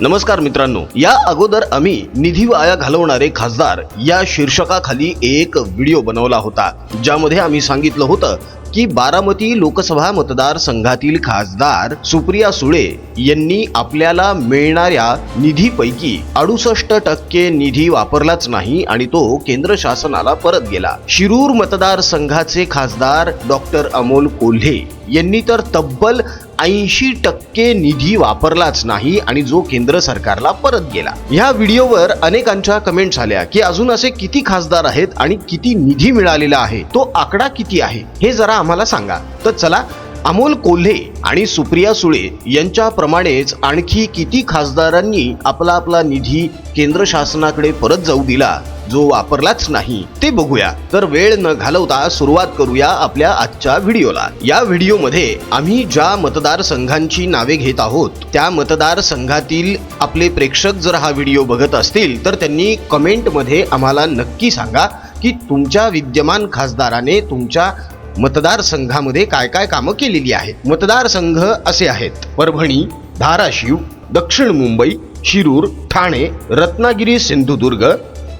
नमस्कार मित्रांनो. या अगोदर आम्ही निधी वाया घालवणारे खासदार या शीर्षकाखाली एक व्हिडिओ बनवला होता. ज्यामध्ये आम्ही सांगितलं होतं की बारामती लोकसभा मतदारसंघातील खासदार सुप्रिया सुळे यांनी आपल्याला मिळणाऱ्या निधीपैकी अडुसष्ट टक्के निधी वापरलाच नाही आणि तो केंद्र शासनाला परत गेला. शिरूर मतदारसंघाचे खासदार डॉक्टर अमोल कोल्हे यांनी तर तब्बल ऐंशी टक्के निधी वापरलाच नाही आणि जो केंद्र सरकारला परत गेला. ह्या व्हिडिओवर अनेकांच्या कमेंट्स आल्या की अजून असे किती खासदार आहेत आणि किती निधी मिळालेला आहे? तो आकडा किती आहे? हे जरा आम्हाला सांगा. तर चला अमोल कोल्हे आणि सुप्रिया सुळे यांच्याप्रमाणेच आणखी किती खासदारांनी आपला आपला निधी केंद्र शासनाकडे परत जाऊ दिला जो वापरलाच नाही ते बघूया. तर वेळ न घालवता सुरुवात करूया आपल्या आजच्या व्हिडिओला. या व्हिडिओमध्ये आम्ही ज्या मतदारसंघांची नावे घेत आहोत त्या मतदारसंघातील आपले प्रेक्षक जर हा व्हिडिओ बघत असतील तर त्यांनी कमेंटमध्ये आम्हाला नक्की सांगा की तुमच्या विद्यमान खासदाराने तुमच्या मतदारसंघामध्ये काय काय कामं केलेली आहेत? मतदारसंघ असे आहेत. परभणी धाराशिव दक्षिण मुंबई शिरूर ठाणे रत्नागिरी सिंधुदुर्ग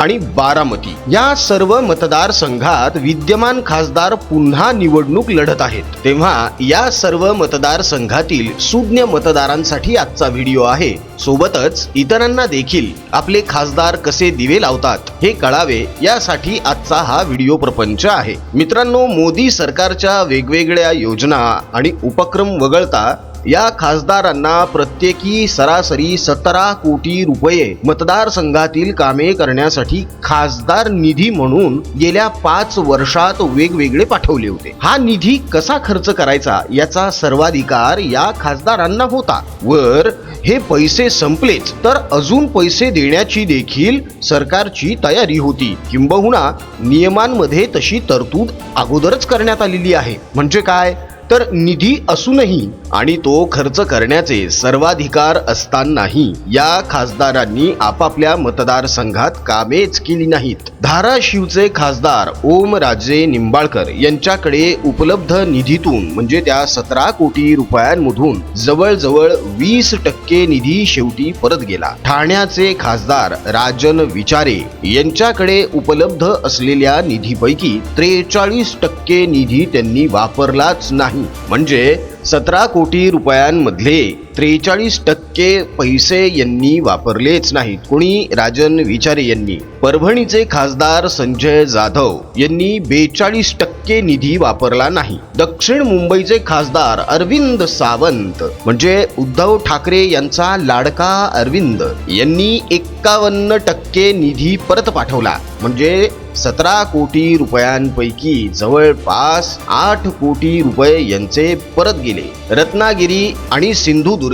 आणि बारामती. या सर्व मतदारसंघात विद्यमान खासदार पुन्हा निवडणूक लढत आहेत. तेव्हा या सर्व मतदारसंघातील सुज्ञ मतदारांसाठी आजचा व्हिडिओ आहे. सोबतच इतरांना देखील आपले खासदार कसे दिवे लावतात हे कळावे यासाठी आजचा हा व्हिडिओ प्रपंच आहे. मित्रांनो मोदी सरकारच्या वेगवेगळ्या योजना आणि उपक्रम वगळता या खासदारांना प्रत्येकी सरासरी सतरा कोटी रुपये मतदारसंघातील कामे करण्यासाठी खासदार निधी म्हणून गेल्या पाच वर्षात वेगवेगळे पाठवले होते. हा निधी कसा खर्च करायचा याचा सर्वाधिकार या खासदारांना होता. वर हे पैसे संपलेच तर अजून पैसे देण्याची देखील सरकारची तयारी होती. किंबहुना नियमांमध्ये तशी तरतूद अगोदरच करण्यात आलेली आहे. म्हणजे काय? तर निधी असूनही आणि तो खर्च करण्याचे सर्वाधिकार असतानाही या खासदारांनी आपापल्या मतदारसंघात कामेच केली नाहीत. धाराशिवचे खासदार ओमराजे निंबाळकर यांच्याकडे उपलब्ध निधीतून म्हणजे त्या सतरा कोटी रुपयांमधून जवळजवळ वीस टक्के निधी शेवटी परत गेला. ठाण्याचे खासदार राजन विचारे यांच्याकडे उपलब्ध असलेल्या निधीपैकी त्रेचाळीस टक्के निधी त्यांनी वापरलाच नाही. म्हणजे सतरा कोटी रुपयांमधले त्रेचाळीस टक्के पैसे यांनी वापरलेच नाहीत. कुणी? राजन विचारे यांनी. परभणीचे खासदार संजय जाधव यांनी बेचाळीस टक्के निधी वापरला नाही. दक्षिण मुंबईचे खासदार अरविंद सावंत म्हणजे उद्धव ठाकरे यांचा लाडका अरविंद यांनी एक्कावन्न टक्के निधी परत पाठवला. म्हणजे सतरा कोटी रुपयांपैकी जवळपास आठ कोटी रुपये यांचे परत गेले. रत्नागिरी आणि सिंधुदुर्ग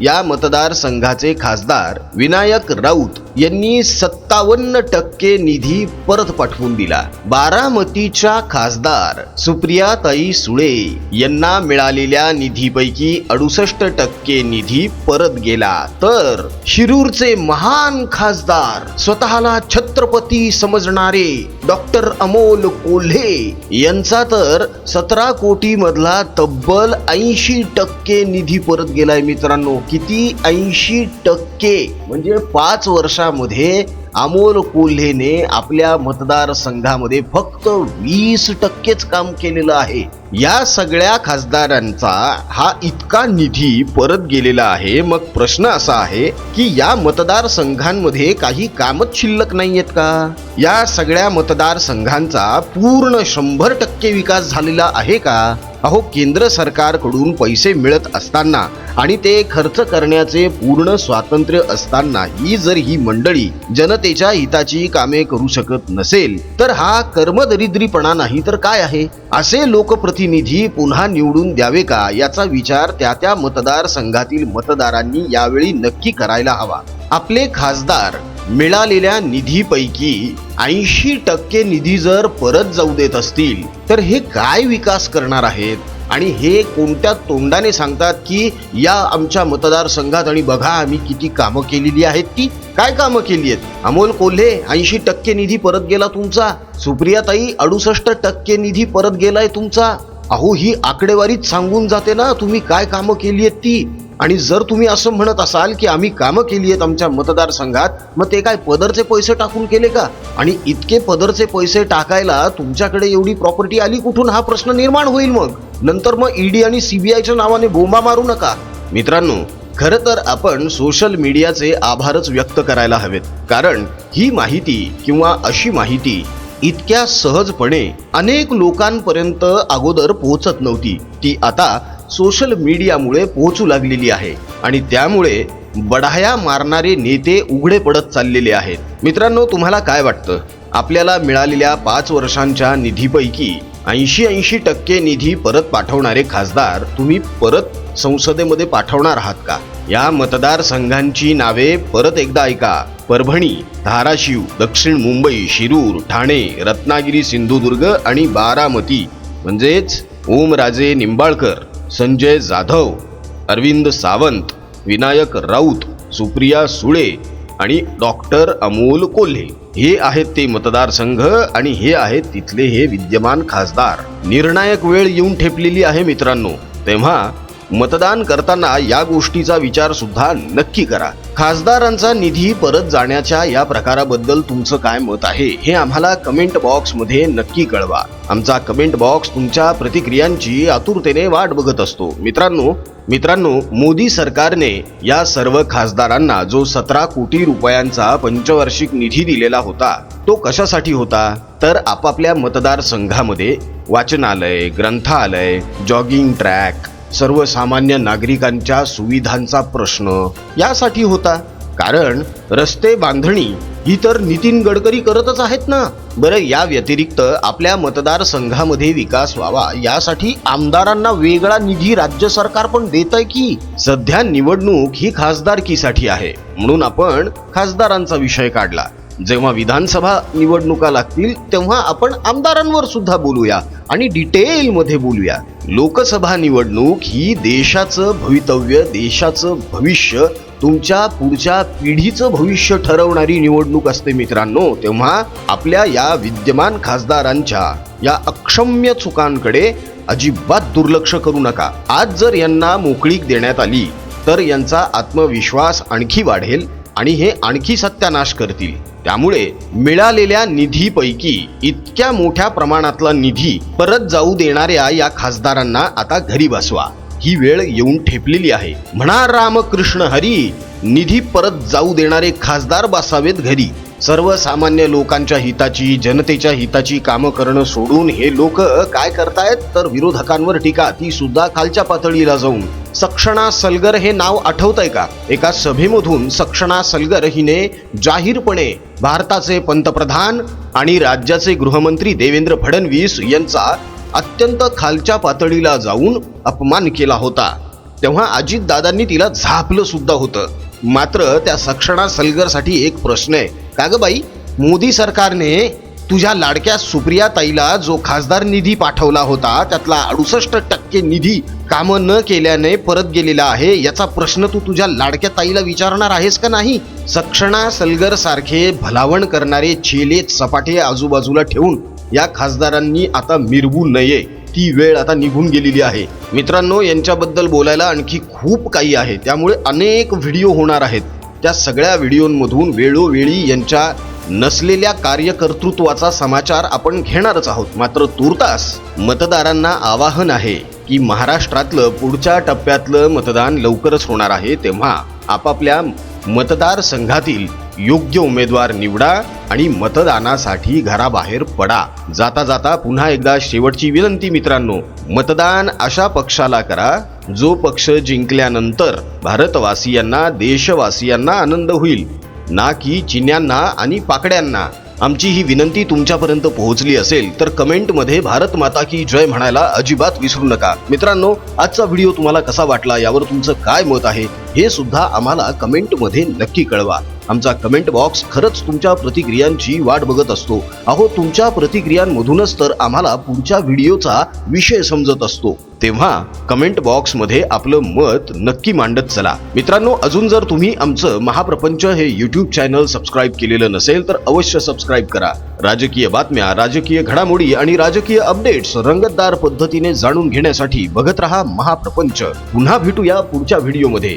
या मतदारसंघाचे खासदार विनायक राऊत यांनी सत्तावन्न टक्के निधी परत पाठवून दिला. बारामतीच्या खासदार सुप्रियाताई सुळे यांना मिळालेल्या निधीपैकी अडुसष्ट टक्के निधी परत गेला. तर शिरूरचे महान खासदार स्वतःला छत्रपती समजणारे डॉक्टर अमोल कोल्हे यांचा तर सतरा कोटी मधला तब्बल ऐंशी टक्के निधी परत गेलाय मित्रांनो. किती? ऐंशी टक्के. म्हणजे पाच वर्षा वर्षामध्ये अमोल कोल्हेने आपल्या मतदारसंघामध्ये फक्त वीस टक्केच काम केलेलं आहे. या सगळ्या खासदारांचा हा इतका निधी परत गेलेला आहे. मग प्रश्न असा आहे की या मतदारसंघांमध्ये काही कामच शिल्लक नाहीयेत का? या सगळ्या मतदारसंघांचा पूर्ण शंभर टक्के विकास झालेला आहे का? अहो केंद्र सरकारकडून पैसे मिळत असताना आणि ते खर्च करण्याचे पूर्ण स्वातंत्र्य असतानाही जर ही मंडळी जनतेच्या हिताची कामे करू शकत नसेल तर हा कर्मदरिद्रीपणा नाही तर काय आहे? असे लोकप्रतिनिधी पुन्हा निवडून द्यावे का? याचा विचार त्या त्या मतदारसंघातील मतदारांनी यावेळी नक्की करायला हवा. आपले खासदार मिळालेल्या निधीपैकी ऐंशी टक्के निधी जर परत जाऊ देत असतील तर हे काय विकास करणार आहेत? आणि हे कोणत्या तोंडाने सांगतात की या आमच्या मतदारसंघात आणि बघा आम्ही किती कामं केलेली आहेत. ती काय कामं केली आहेत? अमोल कोल्हे ऐंशी टक्के निधी परत गेला तुमचा. सुप्रियाताई अडुसष्ट टक्के निधी परत गेलाय तुमचा. अहो ही आकडेवारीच सांगून जाते ना तुम्ही काय कामं केली आहेत ती? आणि जर तुम्ही असं म्हणत असाल की आम्ही कामं केली आहेत आमच्या मतदारसंघात मग ते काय पदरचे पैसे टाकून केले का? आणि इतके पदरचे पैसे टाकायला तुमच्याकडे एवढी प्रॉपर्टी आली कुठून? हा प्रश्न निर्माण होईल मग. नंतर मग ईडी आणि सीबीआयच्या नावाने बोंबा मारू नका. मित्रांनो खरं तर आपण सोशल मीडियाचे आभारच व्यक्त करायला हवेत. कारण ही माहिती किंवा अशी माहिती इतक्या सहजपणे अनेक लोकांपर्यंत अगोदर पोहोचत नव्हती. ती आता सोशल मीडियामुळे पोहोचू लागलेली आहे आणि त्यामुळे बढाया मारणारे नेते उघडे पडत चाललेले आहेत. मित्रांनो तुम्हाला काय वाटतं? आपल्याला मिळालेल्या पाच वर्षांच्या निधीपैकी ऐंशी ऐंशी टक्के निधी परत पाठवणारे खासदार तुम्ही परत संसदेमध्ये पाठवणार आहात का? या मतदारसंघांची नावे परत एकदा ऐका. परभणी धाराशिव दक्षिण मुंबई शिरूर ठाणे रत्नागिरी सिंधुदुर्ग आणि बारामती. म्हणजेच ओमराजे निंबाळकर. संजय जाधव अरविंद सावंत विनायक राऊत सुप्रिया सुळे आणि डॉक्टर अमोल कोल्हे. हे आहेत ते मतदारसंघ आणि हे आहेत तिथले हे विद्यमान खासदार. निर्णायक वेळ येऊन ठेपलेली आहे मित्रांनो. तेव्हा मतदान करताना या गोष्टीचा विचार सुद्धा नक्की करा. खासदारांचा निधी परत जाण्याच्या या प्रकाराबद्दल तुमचं काय मत आहे हे आम्हाला कमेंट बॉक्समध्ये नक्की कळवा. आमचा कमेंट बॉक्स तुमच्या प्रतिक्रियांची आतुरतेने वाट बघत असतो. मित्रांनो मित्रांनो मोदी सरकारने या सर्व खासदारांना जो सतरा कोटी रुपयांचा पंचवार्षिक निधी दिलेला होता तो कशासाठी होता? तर आपापल्या मतदारसंघामध्ये वाचनालय ग्रंथालय जॉगिंग ट्रॅक सर्वसामान्य नागरिकांच्या सुविधांचा प्रश्न यासाठी होता. कारण रस्ते बांधणी ही तर नितीन गडकरी करतच आहेत ना. बरं या व्यतिरिक्त आपल्या मतदारसंघामध्ये विकास व्हावा यासाठी आमदारांना वेगळा निधी राज्य सरकार पण देत आहे की. सध्या निवडणूक ही खासदारकीसाठी आहे. म्हणून आपण खासदारांचा विषय काढला. जेव्हा विधानसभा निवडणुका लागतील तेव्हा आपण आमदारांवर सुद्धा बोलूया आणि डिटेल मध्ये बोलूया. लोकसभा निवडणूक ही देशाचं भवितव्य देशाचं भविष्य तुमच्या पुढच्या पिढीचं भविष्य ठरवणारी निवडणूक असते मित्रांनो. तेव्हा आपल्या या विद्यमान खासदारांच्या या अक्षम्य चुकांकडे अजिबात दुर्लक्ष करू नका. आज जर यांना मोकळीक देण्यात आली तर यांचा आत्मविश्वास आणखी वाढेल आणि हे आणखी सत्यानाश करतील. त्यामुळे मिळालेल्या निधीपैकी इतक्या मोठ्या प्रमाणातला निधी परत जाऊ देणाऱ्या या खासदारांना आता घरी बसवा. ही वेळ येऊन ठेपलेली आहे. म्हणा रामकृष्ण हरी निधी परत जाऊ देणारे खासदार बसावेत घरी. सर्वसामान्य लोकांच्या हिताची जनतेच्या हिताची कामं करणं सोडून हे लोक काय करतायत? तर विरोधकांवर टीका. ती सुद्धा खालच्या पातळीला जाऊन. सक्षणा सलगर हे नाव आठवतंय का? एका सभेमधून सक्षणा सलगर हिने जाहीरपणे भारताचे पंतप्रधान आणि राज्याचे गृहमंत्री देवेंद्र फडणवीस यांचा अत्यंत खालच्या पातळीला जाऊन अपमान केला होता. तेव्हा अजितदादांनी तिला झापलं सुद्धा होतं. मात्र त्या सक्षणा सलगरसाठी एक प्रश्न आहे. का गं बाई? मोदी सरकारने तुझ्या लाडक्या सुप्रिया ताईला जो खासदार निधी पाठवला होता त्यातला अडुसष्ट टक्के निधी कामं न केल्याने परत गेलेला आहे याचा प्रश्न तू तुझ्या लाडक्या ताईला विचारणार आहेस का नाही? सक्षणा सलगर सारखे भलावण करणारे चेले सपाटे आजूबाजूला ठेवून या खासदारांनी आता मिरवू नये ती वेळ आता निघून गेलेली आहे. मित्रांनो यांच्याबद्दल बोलायला आणखी खूप काही आहे त्यामुळे अनेक व्हिडिओ होणार आहेत. त्या सगळ्या व्हिडिओंमधून वेळोवेळी यांच्या नसलेल्या कार्यकर्तृत्वाचा समाचार आपण घेणारच आहोत. मात्र तुर्तास मतदारांना आवाहन आहे की महाराष्ट्रातलं पुढच्या टप्प्यातलं मतदान लवकरच होणार आहे तेव्हा आपापल्या मतदारसंघातील योग्य उमेदवार निवडा आणि मतदानासाठी घराबाहेर पडा. जाता जाता पुन्हा एकदा शेवटची विनंती मित्रांनो मतदान अशा पक्षाला करा जो पक्ष जिंकल्यानंतर भारतवासियांना देशवासियांना आनंद होईल. ना की चिन्यांना आणि पाकड्यांना. आमची ही विनंती तुमच्यापर्यंत पोहोचली असेल तर कमेंटमध्ये भारत माता की जय म्हणायला अजिबात विसरू नका. मित्रांनो आजचा व्हिडिओ तुम्हाला कसा वाटला यावर तुमचं काय मत आहे? हे सुद्धा आम्हाला कमेंटमध्ये नक्की कळवा. आमचा कमेंट बॉक्स खरंच तुमच्या प्रतिक्रियांची वाट बघत असतो. अहो तुमच्या प्रतिक्रियांमधूनच तर आम्हाला पुढच्या व्हिडिओचा विषय समजत असतो. तेव्हा कमेंट बॉक्समध्ये आपलं मत नक्की मांडत चला. मित्रांनो अजून जर तुम्ही आमचं महाप्रपंच हे युट्यूब चॅनल सबस्क्राईब केलेलं नसेल तर अवश्य सबस्क्राईब करा. राजकीय बातम्या राजकीय घडामोडी आणि राजकीय अपडेट्स रंगतदार पद्धतीने जाणून घेण्यासाठी बघत रहा महाप्रपंच. पुन्हा भेटूया पुढच्या व्हिडिओमध्ये.